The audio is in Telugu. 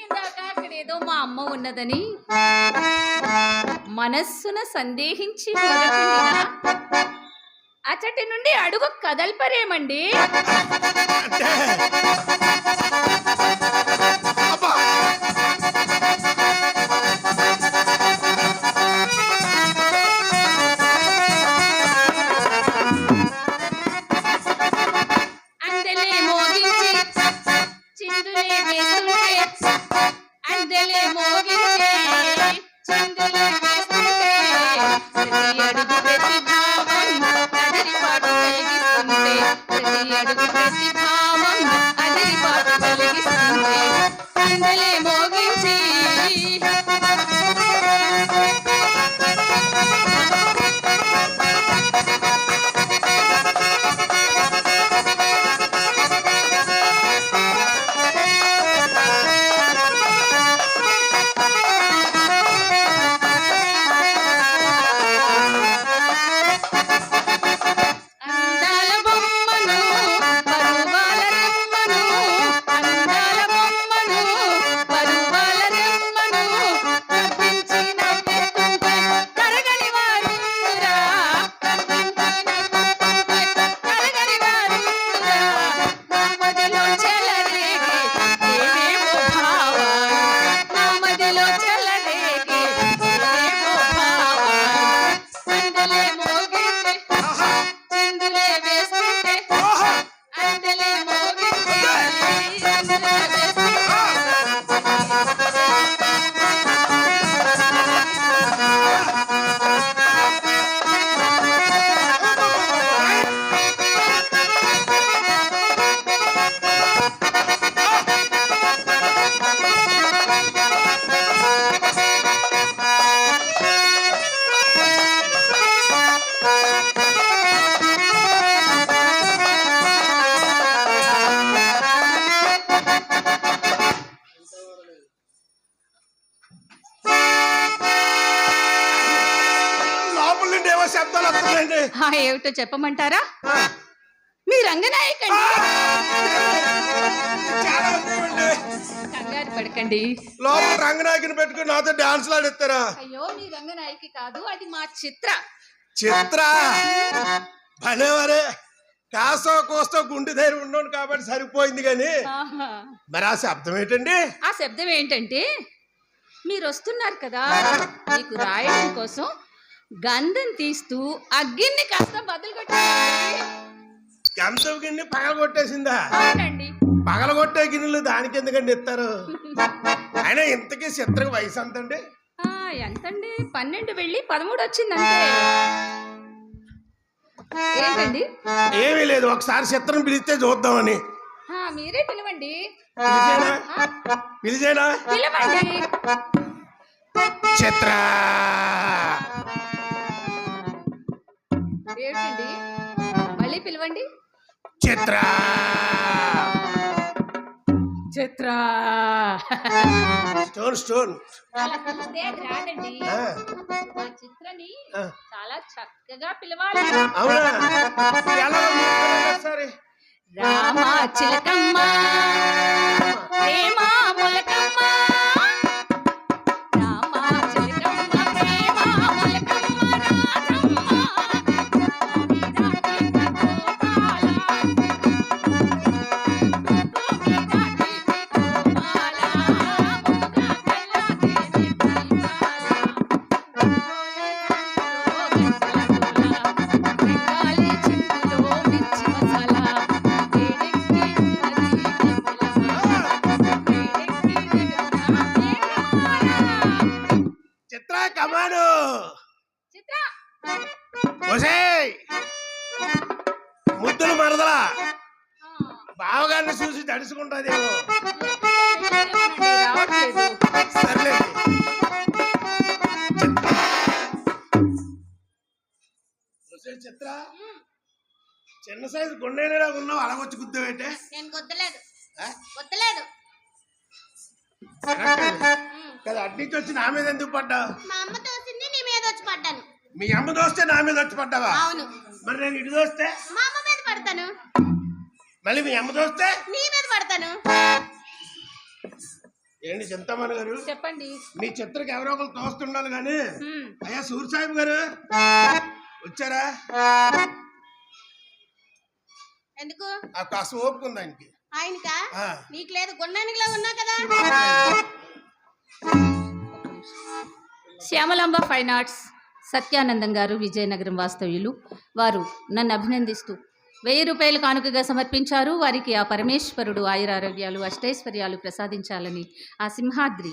ఇందాక అక్కడ ఏదో మా అమ్మ ఉన్నదని మనస్సున సందేహించి అచ్చటి నుండి అడుగు కదల్పరేమండి. ఏమిటో చెప్పమంటారా? మీ రంగనాయకండి. కంగారు పడకండి. లోపల రంగనాయకుని పెట్టుకుని నాతో డాన్స్ ఆడిస్తారా అయ్యో మీ రంగనాయకి కాదు అది మా చిత్ర. చిత్ర? భలేవరే కాస్తో కోస్తో గుండె ధైర్యం ఉండను కాబట్టి సరిపోయింది కానీ. మరి ఆ శబ్దం ఏంటండి? ఆ శబ్దం ఏంటంటే మీరు వస్తున్నారు కదా మీకు రాయడం కోసం గంధం తీస్తూ అగ్గిని కాస్త బదులు గంధం గిన్నె పగల కొట్టేసిందా అవునండి. పగల కొట్టే గిన్నెలు దానికి ఎందుకండి ఇస్తారు? అయినా ఇంతకీ చిత్రకు వయసు ఎంతండి? ఆ, ఎంతండి? పన్నెండు వెళ్ళి పదమూడు వచ్చిందంటే ఏంటండి? ఏమీ లేదు ఒకసారి చిత్రం పిలిస్తే చూద్దామని. మీరే పిలవండి. పిలిచేనా? పిలవండి. చిత్ర! ఏంటండి మళ్ళీ పిలవండి. చిత్ర! చిత్ర! Stone stone. రాదండి. ఆ, మా చిత్రని. చాలా చక్కగా పిలవాలి. అవునా? ఎలా రామా చిలకమ్మ. ప్రేమ మొలకమ్మ. కమాను ముద్దులు మరదలా? బావగారిని చూసి తడుచుకుంటాదేమో. ఒసేయ్ చిత్ర చిన్న సైజు గుండెలా ఉన్నావు అలాగొచ్చి గుద్దావేంటే నేను గుద్దలేదు? గుద్దలేదు. కదా అడ్డించి వచ్చి నా మీద ఎందుకు పడ్డావు? మా అమ్మ తోసింది నీ మీద వచ్చి పడ్డాను. మీ అమ్మ దోస్తే నా మీద వచ్చి పడ్డావా? అవును. మరి నేను ఇటు దోస్తే మా అమ్మ మీద పడతాను. మళ్ళీ మీ అమ్మ దోస్తే నీ మీద పడతాను. ఏంటి చింతమణి గారు? చెప్పండి. మీ చిత్రకి ఎవరో ఒకరు తోస్తుండాలి కానీ. అయ్యా సూర్ సాహిబ్ గారు వచ్చారా? ఎందుకు? ఆ కాస్త ఓపిక ఉంది ఆయనకి. నీకు లేదు గుండానికిలా ఉన్నా కదా? శ్యామలాంబ ఫైన్ ఆర్ట్స్ సత్యానందం గారు విజయనగరం వాస్తవ్యులు. వారు నన్ను అభినందిస్తూ వెయ్యి రూపాయలు కానుకగా సమర్పించారు. వారికి ఆ పరమేశ్వరుడు ఆయురారోగ్యాలు అష్టైశ్వర్యాలు ప్రసాదించాలని ఆ సింహాద్రి